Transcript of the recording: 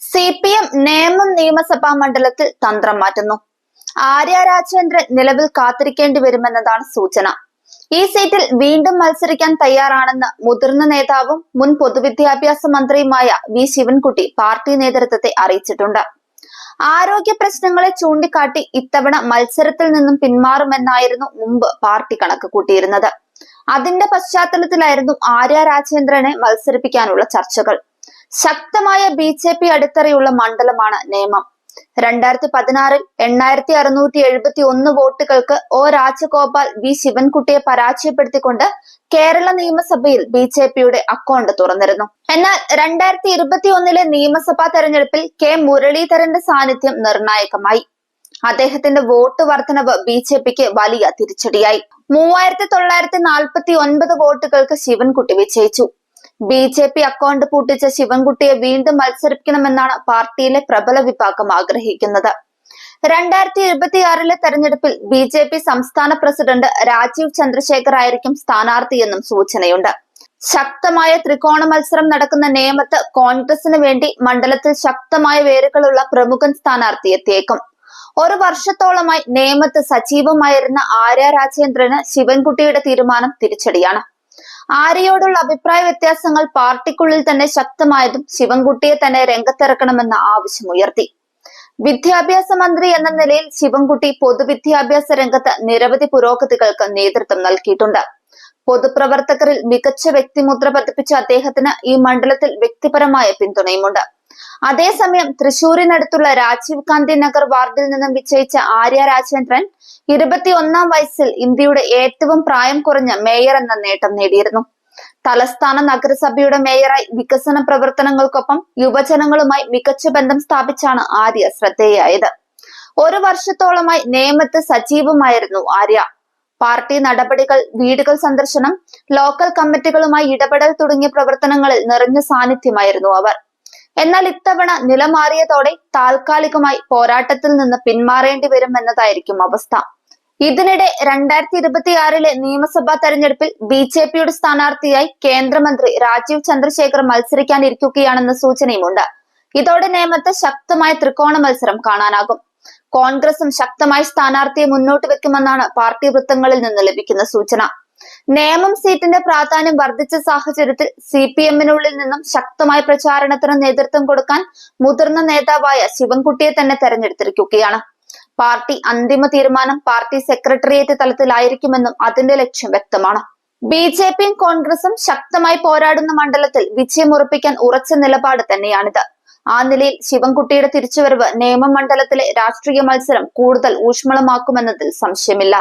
C P M Nemom നിയമസഭാ മണ്ഡലത്തിൽ തന്ത്രം മാറ്റുന്നു. ആര്യ രാജേന്ദ്രൻ നിലവിൽ കാത്തിരിക്കേണ്ടി വരുമെന്നതാണ് സൂചന. ഈ സീറ്റിൽ വീണ്ടും മത്സരിക്കാൻ തയ്യാറാണെന്ന് മുതിർന്ന നേതാവും മുൻ പൊതുവിദ്യാഭ്യാസ മന്ത്രിയുമായ വി ശിവൻകുട്ടി പാർട്ടി നേതൃത്വത്തെ അറിയിച്ചിട്ടുണ്ട്. ആരോഗ്യ പ്രശ്നങ്ങളെ ചൂണ്ടിക്കാട്ടി ഇത്തവണ മത്സരത്തിൽ നിന്നും പിന്മാറുമെന്നായിരുന്നു മുമ്പ് പാർട്ടി കണക്ക് കൂട്ടിയിരുന്നത്. അതിന്റെ പശ്ചാത്തലത്തിലായിരുന്നു ആര്യ രാജേന്ദ്രനെ മത്സരിപ്പിക്കാനുള്ള ചർച്ചകൾ. ശക്തമായ ബി ജെ പി അടിത്തറയുള്ള മണ്ഡലമാണ് നേമം. രണ്ടായിരത്തി പതിനാറിൽ എണ്ണായിരത്തി അറുന്നൂറ്റി എഴുപത്തി ഒന്ന് വോട്ടുകൾക്ക് ഒ രാജഗോപാൽ വി ശിവൻകുട്ടിയെ പരാജയപ്പെടുത്തിക്കൊണ്ട് കേരള നിയമസഭയിൽ ബി ജെ പിയുടെ അക്കൗണ്ട് തുറന്നിരുന്നു. എന്നാൽ രണ്ടായിരത്തി ഇരുപത്തി ഒന്നിലെ നിയമസഭാ തെരഞ്ഞെടുപ്പിൽ കെ മുരളീധരന്റെ സാന്നിധ്യം നിർണായകമായി. അദ്ദേഹത്തിന്റെ വോട്ട് വർധനവ് ബി ജെ പിക്ക് വലിയ തിരിച്ചടിയായി. മൂവായിരത്തി തൊള്ളായിരത്തി നാൽപ്പത്തി ഒൻപത് വോട്ടുകൾക്ക് ശിവൻകുട്ടി വിജയിച്ചു. ബി ജെ പി അക്കൗണ്ട് പൂട്ടിച്ച ശിവൻകുട്ടിയെ വീണ്ടും മത്സരിപ്പിക്കണമെന്നാണ് പാർട്ടിയിലെ പ്രബല വിഭാഗം ആഗ്രഹിക്കുന്നത്. രണ്ടായിരത്തി ഇരുപത്തിയാറിലെ തെരഞ്ഞെടുപ്പിൽ ബി ജെ പി സംസ്ഥാന പ്രസിഡന്റ് രാജീവ് ചന്ദ്രശേഖർ ആയിരിക്കും സ്ഥാനാർത്ഥിയെന്നും സൂചനയുണ്ട്. ശക്തമായ ത്രികോണ മത്സരം നടക്കുന്ന നേമത്ത് കോൺഗ്രസിന് വേണ്ടി മണ്ഡലത്തിൽ ശക്തമായ വേരുകളുള്ള പ്രമുഖൻ സ്ഥാനാർത്ഥി എത്തിയേക്കും. ഒരു വർഷത്തോളമായി നേമത്ത് സജീവമായിരുന്ന ആര്യ രാജേന്ദ്രന് ശിവൻകുട്ടിയുടെ തീരുമാനം തിരിച്ചടിയാണ്. ആര്യയോടുള്ള അഭിപ്രായ വ്യത്യാസങ്ങൾ പാർട്ടിക്കുള്ളിൽ തന്നെ ശക്തമായതും ശിവൻകുട്ടിയെ തന്നെ രംഗത്തിറക്കണമെന്ന ആവശ്യമുയർത്തി വിദ്യാഭ്യാസ മന്ത്രി എന്ന നിലയിൽ ശിവൻകുട്ടി പൊതുവിദ്യാഭ്യാസ രംഗത്ത് നിരവധി പുരോഗതികൾക്ക് നേതൃത്വം നൽകിയിട്ടുണ്ട്. പൊതുപ്രവർത്തകരിൽ മികച്ച വ്യക്തിമുദ്ര പതിപ്പിച്ച അദ്ദേഹത്തിന് ഈ മണ്ഡലത്തിൽ വ്യക്തിപരമായ പിന്തുണയുമുണ്ട്. അതേസമയം തൃശൂരിനടുത്തുള്ള രാജീവ് ഗാന്ധി നഗർ വാർഡിൽ നിന്നും വിജയിച്ച ആര്യ രാജേന്ദ്രൻ ഇരുപത്തിയൊന്നാം വയസ്സിൽ ഇന്ത്യയുടെ ഏറ്റവും പ്രായം കുറഞ്ഞ മേയർ എന്ന നേട്ടം നേടിയിരുന്നു. തലസ്ഥാന നഗരസഭയുടെ മേയറായി വികസന പ്രവർത്തനങ്ങൾക്കൊപ്പം യുവജനങ്ങളുമായി മികച്ച ബന്ധം സ്ഥാപിച്ചാണ് ആര്യ ശ്രദ്ധേയായത്. ഒരു വർഷത്തോളമായി നേമത്ത് സജീവമായിരുന്നു ആര്യ. പാർട്ടി നടപടികൾ വീടുകൾ സന്ദർശനം ലോക്കൽ കമ്മിറ്റികളുമായി ഇടപെടൽ തുടങ്ങിയ പ്രവർത്തനങ്ങളിൽ നിറഞ്ഞ സാന്നിധ്യമായിരുന്നു അവർ. എന്നാൽ ഇത്തവണ നിലമാറിയതോടെ താൽക്കാലികമായി പോരാട്ടത്തിൽ നിന്ന് പിന്മാറേണ്ടി വരും എന്നതായിരിക്കും അവസ്ഥ. ഇതിനിടെ രണ്ടായിരത്തി ഇരുപത്തിയാറിലെ നിയമസഭാ തെരഞ്ഞെടുപ്പിൽ ബി ജെ പിയുടെ സ്ഥാനാർത്ഥിയായി കേന്ദ്രമന്ത്രി രാജീവ് ചന്ദ്രശേഖർ മത്സരിക്കാനിരിക്കുകയാണെന്ന സൂചനയുമുണ്ട്. ഇതോടെ നേമത്ത് ശക്തമായ ത്രികോണ മത്സരം കാണാനാകും. കോൺഗ്രസും ശക്തമായ സ്ഥാനാർത്ഥിയെ മുന്നോട്ട് വെക്കുമെന്നാണ് പാർട്ടി വൃത്തങ്ങളിൽ നിന്ന് ലഭിക്കുന്ന സൂചന. നേമം സീറ്റിന്റെ പ്രാധാന്യം വർദ്ധിച്ച സാഹചര്യത്തിൽ സി പി എമ്മിനുള്ളിൽ നിന്നും ശക്തമായ പ്രചാരണത്തിന് നേതൃത്വം കൊടുക്കാൻ മുതിർന്ന നേതാവായ ശിവൻകുട്ടിയെ തന്നെ തെരഞ്ഞെടുത്തിരിക്കുകയാണ്. പാർട്ടി അന്തിമ തീരുമാനം പാർട്ടി സെക്രട്ടേറിയറ്റ് തലത്തിലായിരിക്കുമെന്നും അതിന്റെ ലക്ഷ്യം വ്യക്തമാണ്. ബി ജെ പിയും കോൺഗ്രസും ശക്തമായി പോരാടുന്ന മണ്ഡലത്തിൽ വിജയമുറപ്പിക്കാൻ ഉറച്ച നിലപാട് തന്നെയാണിത്. ആ നിലയിൽ ശിവൻകുട്ടിയുടെ തിരിച്ചുവരവ് നേമം മണ്ഡലത്തിലെ രാഷ്ട്രീയ മത്സരം കൂടുതൽ ഊഷ്മളമാക്കുമെന്നതിൽ സംശയമില്ല.